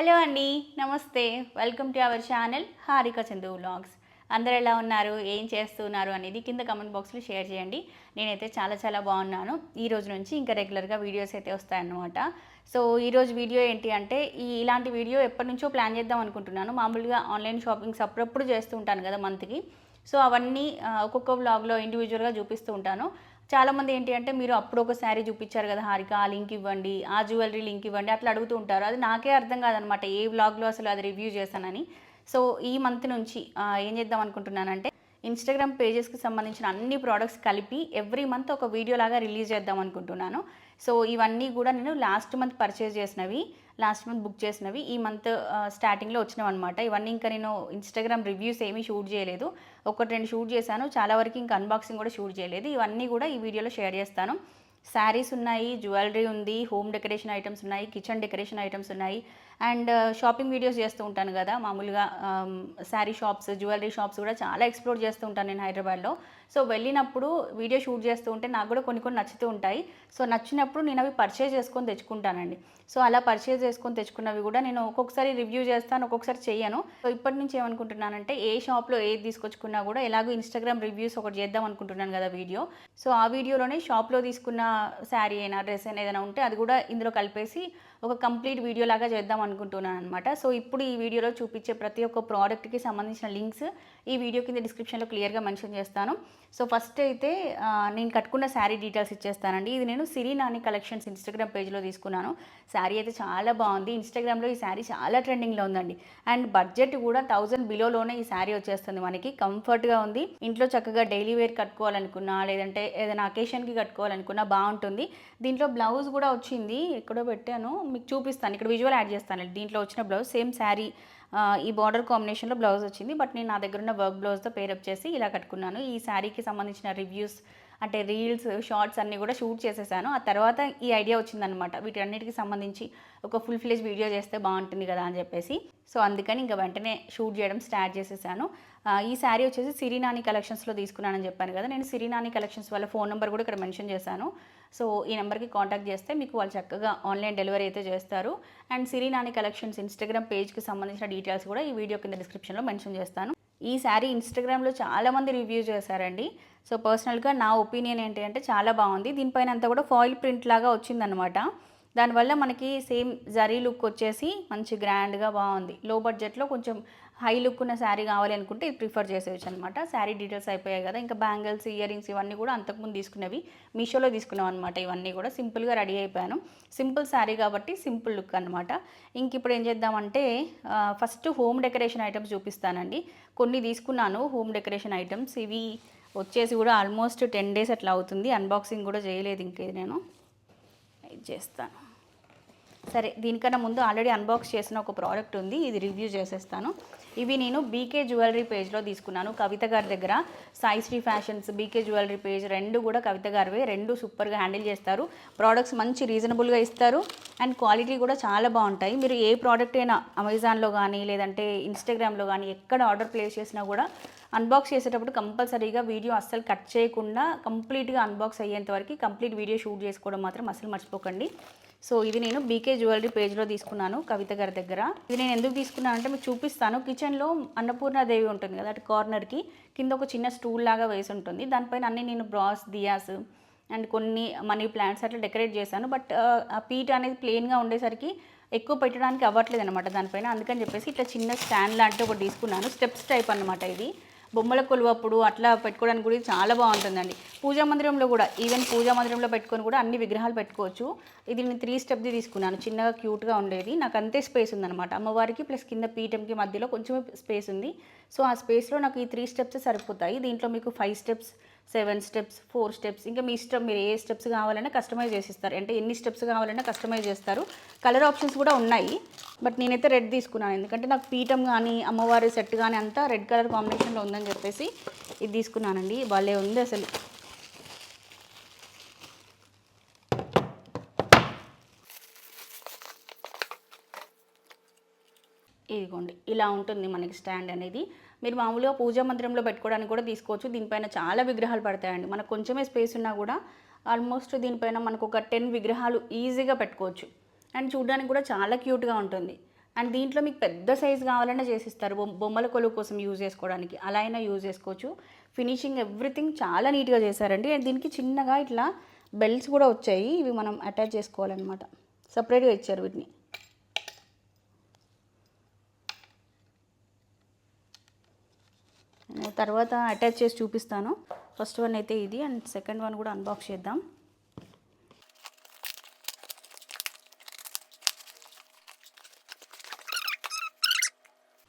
Hello అండి నమస్తే. Welcome to our channel Harika Chandu vlogs అందరు ఎలా ఉన్నారు? ఏం చేస్తున్నారు? అనేది కింద కమెంట్ బాక్స్లో షేర్ చేయండి. నేనైతే చాలా చాలా బాగున్నాను. ఈ రోజు నుంచి ఇంకా రెగ్యులర్గా వీడియోస్ అయితే వస్తాయన్నమాట. సో ఈరోజు వీడియో ఏంటి అంటే ఈ ఇలాంటి వీడియో ఎప్పటి నుంచో ప్లాన్ చేద్దాం అనుకుంటున్నాను. మామూలుగా ఆన్లైన్ షాపింగ్స్ అప్పుడప్పుడు చేస్తూ ఉంటాను కదా మంత్కి సో అవన్నీ ఒక్కొక్క వ్లాగ్లో ఇండివిజువల్గా చూపిస్తూ ఉంటాను. చాలామంది ఏంటి అంటే మీరు అప్పుడు ఒక శారీ చూపించారు కదా హారిక ఆ లింక్ ఇవ్వండి ఆ జ్యువెలరీ లింక్ ఇవ్వండి అట్లా అడుగుతూ ఉంటారు. అది నాకే అర్థం కాదనమాట ఏ బ్లాగ్లో అసలు అది రివ్యూ చేశానని. సో ఈ మంత్ నుంచి ఏం చేద్దాం అనుకుంటున్నానంటే ఇన్స్టాగ్రామ్ పేజెస్కి సంబంధించిన అన్ని ప్రోడక్ట్స్ కలిపి ఎవ్రీ మంత్ ఒక వీడియో లాగా రిలీజ్ చేద్దాం అనుకుంటున్నాను. సో ఇవన్నీ కూడా నేను లాస్ట్ మంత్ పర్చేజ్ చేసినవి. లాస్ట్ మంత్ బుక్ చేసినవి. ఈ మంత్ స్టార్టింగ్లో వచ్చినవి అనమాట ఇవన్నీ ఇంకా నేను ఇన్స్టాగ్రామ్ రివ్యూస్ ఏమీ షూట్ చేయలేదు. ఒకటి రెండు షూట్ చేశాను. చాలా వరకు ఇంకా అన్బాక్సింగ్ కూడా షూట్ చేయలేదు. ఇవన్నీ కూడా ఈ వీడియోలో షేర్ చేస్తాను. శారీస్ ఉన్నాయి జ్యువెలరీ ఉంది హోమ్ డెకరేషన్ ఐటమ్స్ ఉన్నాయి కిచెన్ డెకరేషన్ ఐటమ్స్ ఉన్నాయి. అండ్ షాపింగ్ వీడియోస్ చేస్తూ ఉంటాను కదా. మామూలుగా శారీ షాప్స్ జ్యువెలరీ షాప్స్ కూడా చాలా ఎక్స్ప్లోర్ చేస్తూ ఉంటాను నేను హైదరాబాద్లో. సో వెళ్ళినప్పుడు వీడియో షూట్ చేస్తూ ఉంటే నాకు కూడా కొన్ని కొన్ని నచ్చుతూ ఉంటాయి. సో నచ్చినప్పుడు నేను అవి పర్చేజ్ చేసుకొని తెచ్చుకుంటానండి. సో అలా పర్చేజ్ చేసుకొని తెచ్చుకున్నవి కూడా నేను ఒక్కొక్కసారి రివ్యూ చేస్తాను ఒక్కొక్కసారి చేయను సో ఇప్పటి నుంచి ఏమనుకుంటున్నానంటే ఏ షాప్లో ఏది తీసుకొచ్చుకున్నా కూడా ఎలాగో ఇన్స్టాగ్రామ్ రివ్యూస్ ఒకటి చేద్దాం అనుకుంటున్నాను కదా వీడియో సో ఆ వీడియోలోనే షాప్లో తీసుకున్న శారీ అయినా డ్రెస్ అయినా ఏదైనా ఉంటే అది కూడా ఇందులో కలిపేసి ఒక కంప్లీట్ వీడియో లాగా చేద్దాం అనుకుంటున్నాను అనమాట సో ఇప్పుడు ఈ వీడియోలో చూపించే ప్రతి ఒక్క ప్రోడక్ట్కి సంబంధించిన లింక్స్ ఈ వీడియో కింద డిస్క్రిప్షన్లో క్లియర్గా మెన్షన్ చేస్తాను. సో ఫస్ట్ అయితే నేను కట్టుకున్న శారీ డీటెయిల్స్ ఇచ్చేస్తానండి. ఇది నేను సిరి నాని కలెక్షన్స్ ఇన్స్టాగ్రామ్ పేజ్లో తీసుకున్నాను. శారీ అయితే చాలా బాగుంది. ఇన్స్టాగ్రామ్లో ఈ శారీ చాలా ట్రెండింగ్లో ఉందండి. అండ్ బడ్జెట్ కూడా థౌజండ్ బిలోలోనే ఈ శారీ వచ్చేస్తుంది మనకి. కంఫర్ట్గా ఉంది. ఇంట్లో చక్కగా డైలీ వేర్ కట్టుకోవాలనుకున్నా లేదంటే ఏదైనా అకేషన్కి కట్టుకోవాలనుకున్నా బాగుంటుంది. దీంట్లో బ్లౌజ్ కూడా వచ్చింది. ఎక్కడో పెట్టాను. మీకు చూపిస్తాను. ఇక్కడ విజువల్ యాడ్ చేస్తాను. దీంట్లో వచ్చిన బ్లౌజ్ సేమ్ శారీ ఈ బార్డర్ కాంబినేషన్లో బ్లౌజ్ వచ్చింది. బట్ నేను నా దగ్గర ఉన్న వర్క్ బ్లౌజ్తో పేరప్ చేసి ఇలా కట్టుకున్నాను. ఈ శారీకి సంబంధించిన రివ్యూస్ అంటే రీల్స్ షార్ట్స్ అన్నీ కూడా షూట్ చేసేసాను. ఆ తర్వాత ఈ ఐడియా వచ్చిందనమాట వీటన్నిటికి సంబంధించి ఒక ఫుల్ ఫ్లెజ్ వీడియో చేస్తే బాగుంటుంది కదా అని చెప్పేసి. సో అందుకని ఇంకా వెంటనే షూట్ చేయడం స్టార్ట్ చేసేసాను. ఈ శారీ వచ్చేసి సిరినాని కలెక్షన్స్లో తీసుకున్నానని చెప్పాను కదా. నేను సిరినాని కలెక్షన్స్ వాళ్ళ ఫోన్ నెంబర్ కూడా ఇక్కడ మెన్షన్ చేశాను. సో ఈ నెంబర్కి కాంటాక్ట్ చేస్తే మీకు వాళ్ళు చక్కగా ఆన్లైన్ డెలివరీ అయితే చేస్తారు. అండ్ సిరినాని కలెక్షన్స్ ఇన్స్టాగ్రామ్ పేజ్కి సంబంధించిన డీటెయిల్స్ కూడా ఈ వీడియో కింద డిస్క్రిప్షన్లో మెన్షన్ చేస్తాను. ఈ శారీ ఇన్స్టాగ్రామ్లో చాలామంది రివ్యూ చేశారండి. సో పర్సనల్గా నా ఒపీనియన్ ఏంటి అంటే చాలా బాగుంది. దీనిపైన అంతా కూడా ఫాయిల్ ప్రింట్ లాగా వచ్చిందనమాట దానివల్ల మనకి సేమ్ జరీ లుక్ వచ్చేసి మంచి గ్రాండ్గా బాగుంది. లో బడ్జెట్లో కొంచెం హై లుక్ ఉన్న శారీ కావాలి అనుకుంటే ఇది ప్రిఫర్ చేసేయచ్చు అనమాట శారీ డీటెయిల్స్ అయిపోయాయి కదా ఇంకా బ్యాంగిల్స్ ఇయర్ రింగ్స్ ఇవన్నీ కూడా అంతకుముందు తీసుకునేవి. మీషోలో తీసుకున్నాం అనమాట ఇవన్నీ కూడా. సింపుల్గా రెడీ అయిపోయాను. సింపుల్ శారీ కాబట్టి సింపుల్ లుక్ అనమాట ఇంక ఇప్పుడు ఏం చేద్దామంటే ఫస్ట్ హోమ్ డెకరేషన్ ఐటమ్స్ చూపిస్తానండి. కొన్ని తీసుకున్నాను హోమ్ డెకరేషన్ ఐటమ్స్. ఇవి వచ్చేసి కూడా ఆల్మోస్ట్ టెన్ డేస్ అట్లా అవుతుంది. అన్బాక్సింగ్ కూడా చేయలేదు ఇంకేది నేను. ఇది చేస్తాను. సరే దీనికన్నా ముందు ఆల్రెడీ అన్బాక్స్ చేసిన ఒక ప్రోడక్ట్ ఉంది. ఇది రివ్యూ చేసేస్తాను. ఇవి నేను బీకే జ్యువెలరీ పేజ్లో తీసుకున్నాను. కవిత గారి దగ్గర Sai Sri fashions BK jewellery page రెండు కూడా కవిత గారివే. రెండు సూపర్గా హ్యాండిల్ చేస్తారు. ప్రోడక్ట్స్ మంచి రీజనబుల్గా ఇస్తారు. అండ్ క్వాలిటీ కూడా చాలా బాగుంటాయి. మీరు ఏ ప్రోడక్ట్ అయినా అమెజాన్లో కానీ లేదంటే ఇన్స్టాగ్రామ్లో కానీ ఎక్కడ ఆర్డర్ ప్లేస్ చేసినా కూడా అన్బాక్స్ చేసేటప్పుడు కంపల్సరీగా వీడియో అస్సలు కట్ చేయకుండా కంప్లీట్గా అన్బాక్స్ అయ్యేంత వరకు కంప్లీట్ వీడియో షూట్ చేసుకోవడం మాత్రం అసలు మర్చిపోకండి. సో ఇది నేను బీకే జ్యువెలరీ పేజ్లో తీసుకున్నాను కవిత గారి దగ్గర. ఇది నేను ఎందుకు తీసుకున్నాను అంటే మీకు చూపిస్తాను. కిచెన్లో అన్నపూర్ణాదేవి ఉంటుంది కదా అటు కార్నర్కి కింద ఒక చిన్న స్టూల్ లాగా వేసి ఉంటుంది. దానిపైన అన్ని నేను బ్రాస్ దియాస్ అండ్ కొన్ని మనీ ప్లాంట్స్ అట్లా డెకరేట్ చేశాను. బట్ ఆ పీట అనేది ప్లెయిన్గా ఉండేసరికి ఎక్కువ పెట్టడానికి అవ్వట్లేదు అనమాట దానిపైన. అందుకని చెప్పేసి ఇట్లా చిన్న స్టాండ్ లాంటి ఒకటి తీసుకున్నాను. స్టెప్స్ టైప్ అనమాట ఇది. బొమ్మల కొలువప్పుడు అట్లా పెట్టుకోవడానికి కూడా చాలా బాగుంటుందండి. పూజా మందిరంలో కూడా ఈవెన్ పూజా మందిరంలో పెట్టుకొని కూడా అన్ని విగ్రహాలు పెట్టుకోవచ్చు. ఇది నేను త్రీ స్టెప్ది తీసుకున్నాను. చిన్నగా క్యూట్గా ఉండేది. నాకు అంతే స్పేస్ ఉందన్నమాట. అమ్మవారికి ప్లస్ కింద పీఠంకి మధ్యలో కొంచెం స్పేస్ ఉంది. సో ఆ స్పేస్లో నాకు ఈ త్రీ స్టెప్స్ సరిపోతాయి. దీంట్లో మీకు five steps seven steps four steps ఇంకా మీ ఇష్టం మీరు ఏ స్టెప్స్ కావాలన్నా కస్టమైజ్ చేసిస్తారు. అంటే ఎన్ని స్టెప్స్ కావాలన్నా కస్టమైజ్ చేస్తారు. కలర్ ఆప్షన్స్ కూడా ఉన్నాయి. బట్ నేనైతే రెడ్ తీసుకున్నాను. ఎందుకంటే నాకు పీఠం కానీ అమ్మవారి సెట్ కానీ అంతా రెడ్ కలర్ కాంబినేషన్లో ఉందని చెప్పేసి ఇది తీసుకున్నానండి. వాళ్ళే ఉంది అసలు. ఇదిగోండి ఇలా ఉంటుంది మనకి స్టాండ్ అనేది. మీరు మామూలుగా పూజా మందిరంలో పెట్టుకోవడానికి కూడా తీసుకోవచ్చు. దీనిపైన చాలా విగ్రహాలు పడతాయండి. మనకు కొంచెమే స్పేస్ ఉన్నా కూడా ఆల్మోస్ట్ దీనిపైన మనకు ఒక టెన్ విగ్రహాలు ఈజీగా పెట్టుకోవచ్చు. అండ్ చూడడానికి కూడా చాలా క్యూట్గా ఉంటుంది. అండ్ దీంట్లో మీకు పెద్ద సైజ్ కావాలన్నా చేసిస్తారు. బొమ్మల కొలువు కోసం యూజ్ చేసుకోవడానికి అలా అయినా యూజ్ చేసుకోవచ్చు. ఫినిషింగ్ ఎవ్రీథింగ్ చాలా నీట్గా చేశారండి. అండ్ దీనికి చిన్నగా ఇట్లా బెల్ట్స్ కూడా వచ్చాయి. ఇవి మనం అటాచ్ చేసుకోవాలన్నమాట. సపరేట్గా ఇచ్చారు వీటిని నేను తర్వాత అటాచ్ చేసి చూపిస్తాను. ఫస్ట్ వన్ అయితే ఇది అండ్ సెకండ్ వన్ కూడా అన్బాక్స్ చేద్దాం.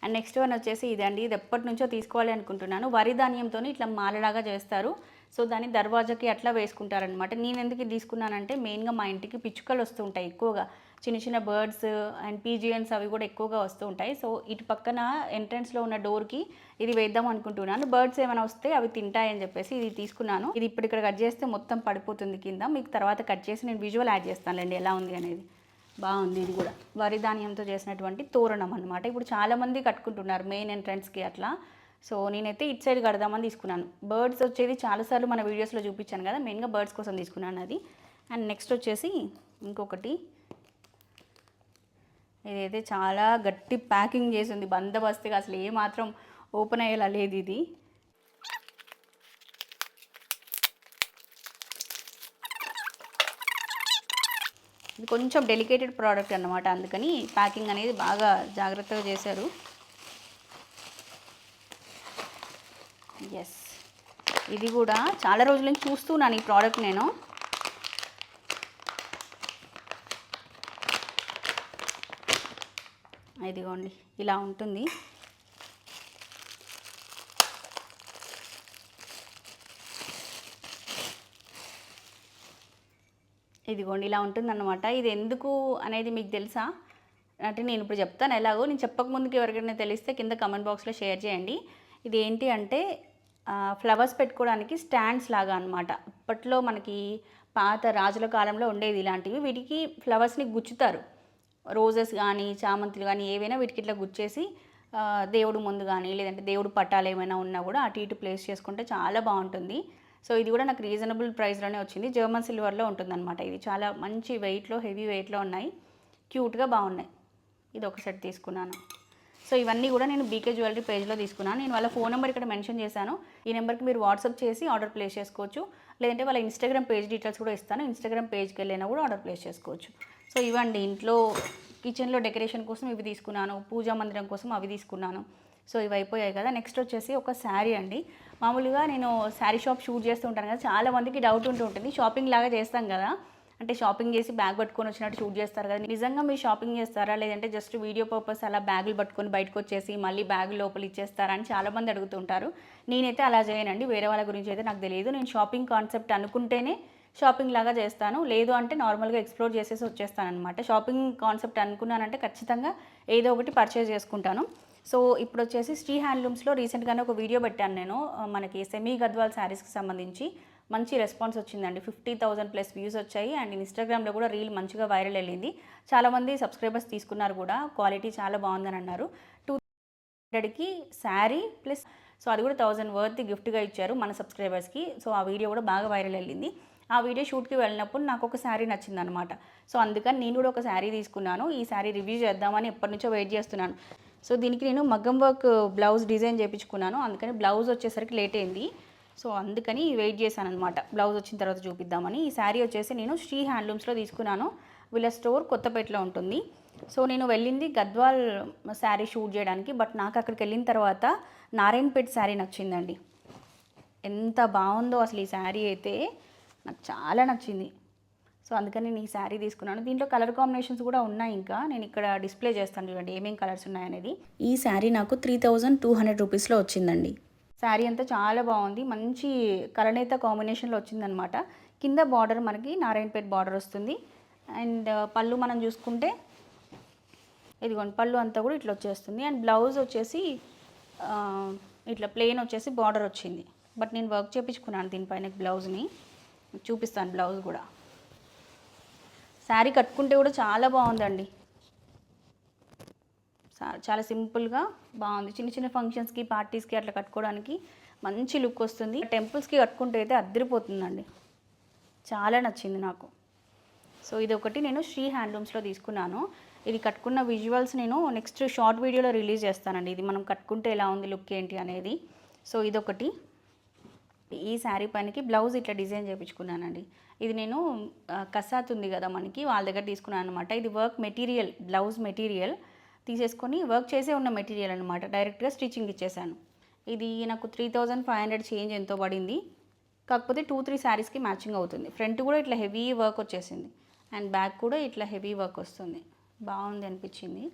అండ్ నెక్స్ట్ వన్ వచ్చేసి ఇదండి. ఇది ఎప్పటి నుంచో తీసుకోవాలి అనుకుంటున్నాను. వరి ధాన్యంతో ఇట్లా మాలలాగా చేస్తారు. సో దాన్ని దర్వాజాకి అట్లా వేసుకుంటారనమాట నేను ఎందుకు తీసుకున్నానంటే మెయిన్గా మా ఇంటికి పిచ్చుకలు వస్తూ ఉంటాయి ఎక్కువగా. చిన్న చిన్న బర్డ్స్ అండ్ పీజియన్స్ అవి కూడా ఎక్కువగా వస్తూ ఉంటాయి. సో ఇటు పక్కన ఎంట్రన్స్లో ఉన్న డోర్కి ఇది వేద్దాం అనుకుంటున్నాను. బర్డ్స్ ఏమైనా వస్తే అవి తింటాయని చెప్పేసి ఇది తీసుకున్నాను. ఇది ఇప్పుడు ఇక్కడ కట్ చేస్తే మొత్తం పడిపోతుంది కింద. మీకు తర్వాత కట్ చేసి నేను విజువల్ యాడ్ చేస్తానులేండి. ఎలా ఉంది అనేది. బాగుంది ఇది కూడా. వరి ధాన్యంతో చేసినటువంటి తోరణం అనమాట ఇప్పుడు చాలామంది కట్టుకుంటున్నారు మెయిన్ ఎంట్రన్స్కి అట్లా. సో నేనైతే ఇటు సైడ్ కడదామని తీసుకున్నాను. బర్డ్స్ వచ్చేది చాలాసార్లు మన వీడియోస్లో చూపించాను కదా మెయిన్గా బర్డ్స్ కోసం తీసుకున్నాను అది. అండ్ నెక్స్ట్ వచ్చేసి ఇంకొకటి. ఇదైతే చాలా గట్టి ప్యాకింగ్ చేసి ఉంది బందోబస్తుగా అసలు ఏ మాత్రం ఓపెన్ అయ్యేలా లేదు ఇది. ఇది కొంచెం డెలికేటెడ్ ప్రోడక్ట్ అన్నమాట అందుకని ప్యాకింగ్ అనేది బాగా జాగ్రత్తగా చేశారు. ఎస్ ఇది కూడా చాలా రోజుల నుంచి చూస్తున్నాను ఈ ప్రోడక్ట్ నేను. ఇదిగోండి ఇలా ఉంటుంది. ఇదిగోండి ఇలా ఉంటుందన్నమాట. ఇది ఎందుకు అనేది మీకు తెలుసా? అంటే నేను ఇప్పుడు చెప్తాను ఎలాగో. నేను చెప్పక ముందుకు ఎవరికైనా తెలిస్తే కింద కమెంట్ బాక్స్లో షేర్ చేయండి. ఇది ఏంటి అంటే ఫ్లవర్స్ పెట్టుకోవడానికి స్టాండ్స్ లాగా అనమాట అప్పట్లో మనకి పాత రాజుల కాలంలో ఉండేది ఇలాంటివి. వీటికి ఫ్లవర్స్ని గుచ్చుతారు. రోజెస్ కానీ చామంతులు కానీ ఏవైనా వీటికి ఇట్లా గుచ్చేసి దేవుడు ముందు కానీ లేదంటే దేవుడు పట్టాలు ఏమైనా ఉన్నా కూడా అటు ఇటు ప్లేస్ చేసుకుంటే చాలా బాగుంటుంది. సో ఇది కూడా నాకు రీజనబుల్ ప్రైస్లోనే వచ్చింది. జర్మన్ సిల్వర్లో ఉంటుందన్నమాట ఇది. చాలా మంచి వెయిట్లో హెవీ వెయిట్లో ఉన్నాయి. క్యూట్గా బాగున్నాయి. ఇది ఒక సెట్ తీసుకున్నాను. సో ఇవన్నీ కూడా నేను బీకే జ్యువెలరీ పేజ్లో తీసుకున్నాను. నేను వాళ్ళ ఫోన్ నెంబర్ ఇక్కడ మెన్షన్ చేశాను. ఈ నెంబర్కి మీరు వాట్సాప్ చేసి ఆర్డర్ ప్లేస్ చేసుకోవచ్చు. లేదంటే వాళ్ళ ఇన్స్టాగ్రామ్ పేజ్ డీటెయిల్స్ కూడా ఇస్తాను. ఇన్స్టాగ్రామ్ పేజ్కి వెళ్ళినా కూడా ఆర్డర్ ప్లేస్ చేసుకోవచ్చు. సో ఇవ్వండి ఇంట్లో కిచెన్లో డెకరేషన్ కోసం ఇవి తీసుకున్నాను. పూజా మందిరం కోసం అవి తీసుకున్నాను. సో ఇవి అయిపోయాయి కదా. నెక్స్ట్ వచ్చేసి ఒక శారీ అండి. మామూలుగా నేను శారీ షాప్ షూట్ చేస్తూ ఉంటాను కదా. చాలా మందికి డౌట్ ఉంటూ ఉంటుంది. షాపింగ్ లాగా చేస్తాం కదా. అంటే షాపింగ్ చేసి బ్యాగ్ పట్టుకొని వచ్చినట్టు షూట్ చేస్తారు కదా. నిజంగా మీరు షాపింగ్ చేస్తారా? లేదంటే జస్ట్ వీడియో పర్పస్ అలా బ్యాగులు పట్టుకొని బయటకు వచ్చేసి మళ్ళీ బ్యాగ్ లోపల ఇచ్చేస్తారా అని చాలా మంది అడుగుతుంటారు. నేనైతే అలా చేయనండి. వేరే వాళ్ళ గురించి అయితే నాకు తెలియదు. నేను షాపింగ్ కాన్సెప్ట్ అనుకుంటేనే షాపింగ్ లాగా చేస్తాను. లేదు అంటే నార్మల్గా ఎక్స్ప్లోర్ చేసేసి వచ్చేస్తాను అనమాట షాపింగ్ కాన్సెప్ట్ అనుకున్నానంటే ఖచ్చితంగా ఏదో ఒకటి పర్చేస్ చేసుకుంటాను. సో ఇప్పుడు వచ్చేసి శ్రీ హ్యాండ్లూమ్స్లో రీసెంట్గానే ఒక వీడియో పెట్టాను నేను. మనకి సెమీ గద్వాల్ శారీస్కి సంబంధించి. మంచి రెస్పాన్స్ వచ్చిందండి. ఫిఫ్టీ థౌసండ్ ప్లస్ వ్యూస్ వచ్చాయి. అండ్ ఇన్స్టాగ్రామ్లో కూడా రీల్ మంచిగా వైరల్ వెళ్ళింది. చాలామంది సబ్స్క్రైబర్స్ తీసుకున్నారు కూడా. క్వాలిటీ చాలా బాగుందని అన్నారు. టూ హండ్రెడ్కి శారీ ప్లస్ సో అది కూడా థౌజండ్ వర్త్ గిఫ్ట్గా ఇచ్చారు మన సబ్స్క్రైబర్స్కి. సో ఆ వీడియో కూడా బాగా వైరల్ వెళ్ళింది. ఆ వీడియో షూట్కి వెళ్ళినప్పుడు నాకు ఒక శారీ నచ్చిందనమాట సో అందుకని నేను కూడా ఒక శారీ తీసుకున్నాను. ఈ శారీ రివ్యూ చేద్దామని ఎప్పటి నుంచో వెయిట్ చేస్తున్నాను. సో దీనికి నేను మగ్గం వర్క్ బ్లౌజ్ డిజైన్ చేయించుకున్నాను అందుకని బ్లౌజ్ వచ్చేసరికి లేట్ అయింది. సో అందుకని వెయిట్ చేశాను అనమాట బ్లౌజ్ వచ్చిన తర్వాత చూపిద్దామని. ఈ శారీ వచ్చేసి నేను శ్రీ హ్యాండ్లూమ్స్లో తీసుకున్నాను. వీళ్ళ స్టోర్ కొత్తపేటలో ఉంటుంది. సో నేను వెళ్ళింది గద్వాల్ శారీ షూట్ చేయడానికి. బట్ నాకు అక్కడికి వెళ్ళిన తర్వాత నారాయణపేట్ శారీ నచ్చిందండి. ఎంత బాగుందో అసలు ఈ శారీ అయితే. నాకు చాలా నచ్చింది. సో అందుకని నేను ఈ శారీ తీసుకున్నాను. దీంట్లో కలర్ కాంబినేషన్స్ కూడా ఉన్నాయి ఇంకా. నేను ఇక్కడ డిస్ప్లే చేస్తాను చూడండి. ఏమేమి కలర్స్ ఉన్నాయనేది. ఈ శారీ నాకు త్రీ థౌజండ్ టూ హండ్రెడ్ రూపీస్లో వచ్చిందండి. శారీ అంతా చాలా బాగుంది. మంచి కలనేత కాంబినేషన్లో వచ్చిందనమాట కింద బార్డర్ మనకి నారాయణపేట బార్డర్ వస్తుంది. అండ్ uh, పళ్ళు మనం చూసుకుంటే ఇదిగోండి పళ్ళు అంతా కూడా ఇట్లా వచ్చేస్తుంది. అండ్ బ్లౌజ్ వచ్చేసి uh, ఇట్లా ప్లెయిన్ వచ్చేసి బార్డర్ వచ్చింది. బట్ నేను వర్క్ చేయించుకున్నాను దీనిపైన బ్లౌజ్ని. చూపిస్తాను బ్లౌజ్ కూడా. శారీ కట్టుకుంటే కూడా చాలా బాగుందండి. చాలా సింపుల్గా బాగుంది. చిన్న చిన్న ఫంక్షన్స్కి పార్టీస్కి అట్లా కట్టుకోవడానికి మంచి లుక్ వస్తుంది. టెంపుల్స్కి కట్టుకుంటే అయితే అద్దరిపోతుందండి. చాలా నచ్చింది నాకు. సో ఇది ఒకటి నేను శ్రీ హ్యాండ్లూమ్స్లో తీసుకున్నాను. ఇది కట్టుకున్న విజువల్స్ నేను నెక్స్ట్ షార్ట్ వీడియోలో రిలీజ్ చేస్తానండి. ఇది మనం కట్టుకుంటే ఎలా ఉంది లుక్ ఏంటి అనేది. సో ఇదొకటి. ఈ శారీ పైనకి బ్లౌజ్ ఇట్లా డిజైన్ చేయించుకున్నానండి ఇది నేను కసాత్ ఉంది కదా మనకి వాళ్ళ దగ్గర తీసుకున్నాను అనమాట ఇది వర్క్ మెటీరియల్ బ్లౌజ్ మెటీరియల్. తీసేసుకొని వర్క్ చేసే ఉన్న మెటీరియల్ అనమాట డైరెక్ట్గా స్టిచ్చింగ్ ఇచ్చేసాను. ఇది నాకు three thousand five hundred change ఎంతో పడింది. కాకపోతే టూ త్రీ శారీస్కి మ్యాచింగ్ అవుతుంది. ఫ్రంట్ కూడా ఇట్లా హెవీ వర్క్ వచ్చేసింది. అండ్ బ్యాక్ కూడా ఇట్లా హెవీ వర్క్ వస్తుంది. బాగుంది అనిపించింది.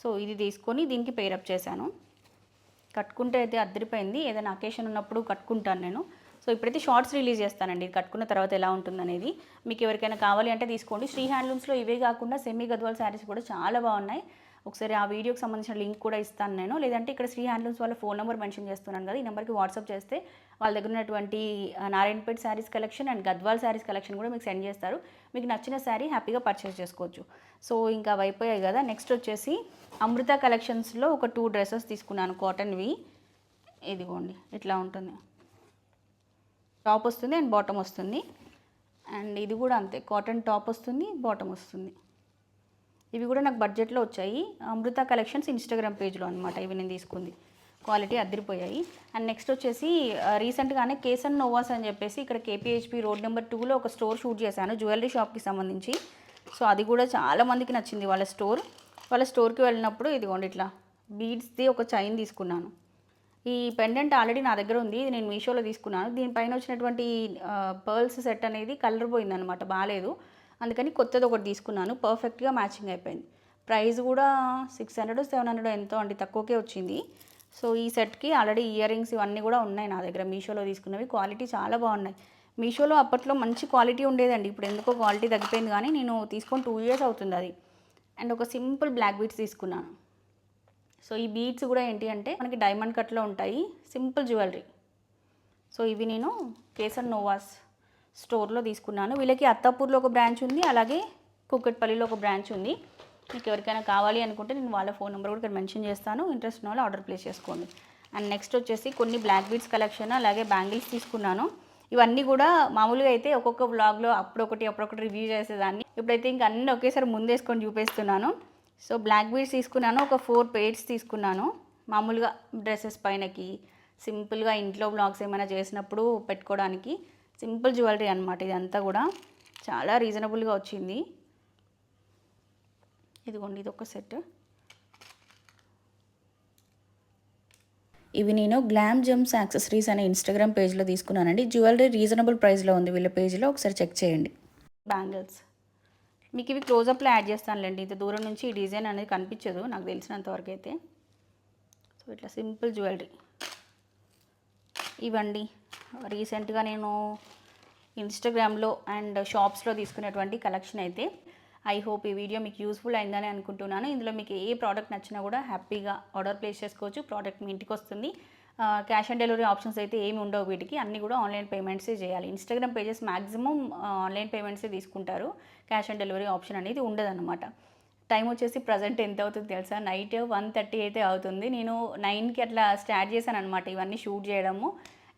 సో ఇది తీసుకొని దీనికి పేరప్ చేశాను. కట్టుకుంటే అయితే అద్దరిపోయింది. ఏదైనా అకేషన్ ఉన్నప్పుడు కట్టుకుంటాను నేను. సో ఇప్పుడైతే షార్ట్స్ రిలీజ్ చేస్తానండి. ఇది కట్టుకున్న తర్వాత ఎలా ఉంటుందనేది. మీకు ఎవరికైనా కావాలి అంటే తీసుకోండి. శ్రీ హ్యాండ్లూమ్స్లో ఇవే కాకుండా సెమీ గద్వాల్ శారీస్ కూడా చాలా బాగున్నాయి. ఒకసారి ఆ వీడియోకి సంబంధించిన లింక్ కూడా ఇస్తాను నేను. లేదంటే ఇక్కడ శ్రీ హ్యాండ్లూమ్స్ వాళ్ళ ఫోన్ నెంబర్ మెన్షన్ చేస్తున్నాను కదా ఈ నెంబర్కి వాట్సాప్ చేస్తే వాళ్ళ దగ్గర ఉన్నటువంటి Narayanpet Narayanpet saris collection and Gadwal saris collection కూడా మీకు సెండ్ చేస్తారు. మీకు నచ్చిన శారీ హ్యాపీగా పర్చేస్ చేసుకోవచ్చు. సో ఇంకా అవి అయిపోయాయి కదా. నెక్స్ట్ వచ్చేసి అమృత కలెక్షన్స్లో ఒక టూ డ్రెస్సెస్ తీసుకున్నాను కాటన్వి. ఇదిగోండి ఇట్లా ఉంటుంది. టాప్ వస్తుంది అండ్ బాటమ్ వస్తుంది. అండ్ ఇది కూడా అంతే కాటన్ టాప్ వస్తుంది బాటమ్ వస్తుంది. ఇవి కూడా నాకు బడ్జెట్లో వచ్చాయి. అమృత కలెక్షన్స్ ఇన్స్టాగ్రామ్ పేజ్లో అనమాట ఇవి నేను తీసుకుంది. క్వాలిటీ అద్దరిపోయాయి. అండ్ నెక్స్ట్ వచ్చేసి రీసెంట్గానే కేసన్ నోవాస్ అని చెప్పేసి ఇక్కడ కేపీహెచ్పి రోడ్ నెంబర్ టూలో ఒక స్టోర్ షూట్ చేశాను జ్యువెలరీ షాప్కి సంబంధించి. సో అది కూడా చాలా మందికి నచ్చింది వాళ్ళ స్టోర్. వాళ్ళ స్టోర్కి వెళ్ళినప్పుడు ఇదిగోండి ఇట్లా బీడ్స్ది ఒక చైన్ తీసుకున్నాను. ఈ పెండెంట్ ఆల్రెడీ నా దగ్గర ఉంది ఇది నేను మీషోలో తీసుకున్నాను. దీనిపైన వచ్చినటువంటి పర్ల్స్ సెట్ అనేది కలర్ పోయిందనమాట బాగాలేదు. అందుకని కొత్తది ఒకటి తీసుకున్నాను. పర్ఫెక్ట్గా మ్యాచింగ్ అయిపోయింది. ప్రైస్ కూడా సిక్స్ హండ్రెడ్ సెవెన్ హండ్రెడ్ ఎంతో అండి తక్కువకే వచ్చింది. సో ఈ సెట్కి ఆల్రెడీ ఇయర్ రింగ్స్ ఇవన్నీ కూడా ఉన్నాయి నా దగ్గర. మీషోలో తీసుకున్నవి. క్వాలిటీ చాలా బాగున్నాయి. మీషోలో అప్పట్లో మంచి క్వాలిటీ ఉండేదండి. ఇప్పుడు ఎందుకో క్వాలిటీ తగ్గిపోయింది కానీ నేను తీసుకొని టూ ఇయర్స్ అవుతుంది అది. అండ్ ఒక సింపుల్ బ్లాక్ బీట్స్ తీసుకున్నాను. సో ఈ బీట్స్ కూడా ఏంటి అంటే మనకి డైమండ్ కట్లో ఉంటాయి. సింపుల్ జ్యువెలరీ సో ఇవి నేను కేసర్ నోవాస్ స్టోర్లో తీసుకున్నాను. వీళ్ళకి అత్తాపూర్లో ఒక బ్రాంచ్ ఉంది అలాగే కుక్కట్పల్లిలో ఒక బ్రాంచ్ ఉంది. మీకు ఎవరికైనా కావాలి అనుకుంటే నేను వాళ్ళ ఫోన్ నెంబర్ కూడా ఇక్కడ మెన్షన్ చేస్తాను. ఇంట్రెస్ట్ ఉన్న వాళ్ళు ఆర్డర్ ప్లేస్ చేసుకోండి. అండ్ నెక్స్ట్ వచ్చేసి కొన్ని బ్లాక్ బీడ్స్ కలెక్షన్ అలాగే బ్యాంగిల్స్ తీసుకున్నాను. ఇవన్నీ కూడా మామూలుగా అయితే ఒక్కొక్క వ్లాగ్లో అప్పుడొకటి అప్పుడొకటి రివ్యూ చేసేదాన్ని. ఇప్పుడైతే ఇంక అన్నీ ఒకేసారి ముందేసుకొని చూపిస్తున్నాను. సో బ్లాక్ బీడ్స్ తీసుకున్నాను ఒక ఫోర్ పేడ్స్ తీసుకున్నాను. మామూలుగా డ్రెస్సెస్ పైనకి సింపుల్గా ఇంట్లో బ్లాగ్స్ ఏమైనా చేసినప్పుడు పెట్టుకోవడానికి. సింపుల్ జ్యువెలరీ అనమాట ఇదంతా కూడా. చాలా రీజనబుల్గా వచ్చింది. ఇదిగోండి ఇది ఒక సెట్. ఇవి నేను గ్లామ్ జెమ్స్ యాక్సెసరీస్ అనే ఇన్స్టాగ్రామ్ పేజ్లో తీసుకున్నానండి. జ్యువెలరీ రీజనబుల్ ప్రైస్లో ఉంది. వీళ్ళ పేజ్లో ఒకసారి చెక్ చేయండి. బ్యాంగిల్స్. మీకు ఇవి క్లోజప్లో యాడ్ చేస్తానులేండి. ఇంత దూరం నుంచి ఈ డిజైన్ అనేది కనిపించదు నాకు తెలిసినంతవరకు అయితే సో ఇట్లా సింపుల్ జ్యువెలరీ. ఇవండి రీసెంట్గా నేను ఇన్స్టాగ్రామ్లో అండ్ షాప్స్లో తీసుకునేటువంటి కలెక్షన్ అయితే ఐ హోప్ ఈ వీడియో మీకు యూస్ఫుల్ అయిందని అనుకుంటున్నాను. ఇందులో మీకు ఏ ప్రోడక్ట్ నచ్చినా కూడా హ్యాపీగా ఆర్డర్ ప్లేస్ చేసుకోవచ్చు. ప్రోడక్ట్ మీ ఇంటికి వస్తుంది. క్యాష్ ఆన్ డెలివరీ ఆప్షన్స్ అయితే ఏమి ఉండవు వీటికి. అన్నీ కూడా ఆన్లైన్ పేమెంట్సే చేయాలి. ఇన్స్టాగ్రామ్ పేజెస్ మ్యాక్సిమం ఆన్లైన్ పేమెంట్సే తీసుకుంటారు. క్యాష్ ఆన్ డెలివరీ ఆప్షన్ అనేది ఉండదన్నమాట. టైం వచ్చేసి ప్రజెంట్ ఎంత అవుతుంది తెలుసా? నైట్ వన్ థర్టీ అయితే అవుతుంది. నేను నైన్కి అట్లా స్టార్ట్ చేశాను అనమాట ఇవన్నీ షూట్ చేయడము.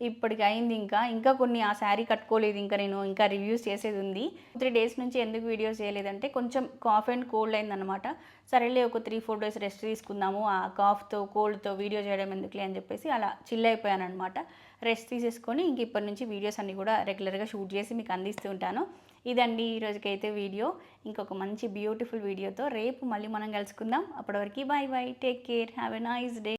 ఇప్పటికి అయింది ఇంకా. ఇంకా కొన్ని ఆ శారీ కట్టుకోలేదు ఇంకా నేను ఇంకా రివ్యూస్ చేసేది ఉంది. త్రీ డేస్ నుంచి ఎందుకు వీడియోస్ చేయలేదంటే కొంచెం కాఫ్ అండ్ కోల్డ్ అయిందనమాట సరేలే ఒక త్రీ ఫోర్ డేస్ రెస్ట్ తీసుకుందాము. ఆ కాఫ్తో కోల్డ్తో వీడియో చేయడం ఎందుకులే అని చెప్పేసి అలా చిల్ అయిపోయాను అనమాట రెస్ట్ తీసేసుకొని ఇంక ఇప్పటి నుంచి వీడియోస్ అన్నీ కూడా రెగ్యులర్గా షూట్ చేసి మీకు అందిస్తూ ఉంటాను. ఇదండి ఈ రోజుకైతే వీడియో ఇంకొక మంచి బ్యూటిఫుల్ వీడియోతో రేపు మళ్ళీ మనం కలుసుకుందాం. అప్పటివరకు bye bye take care have a nice day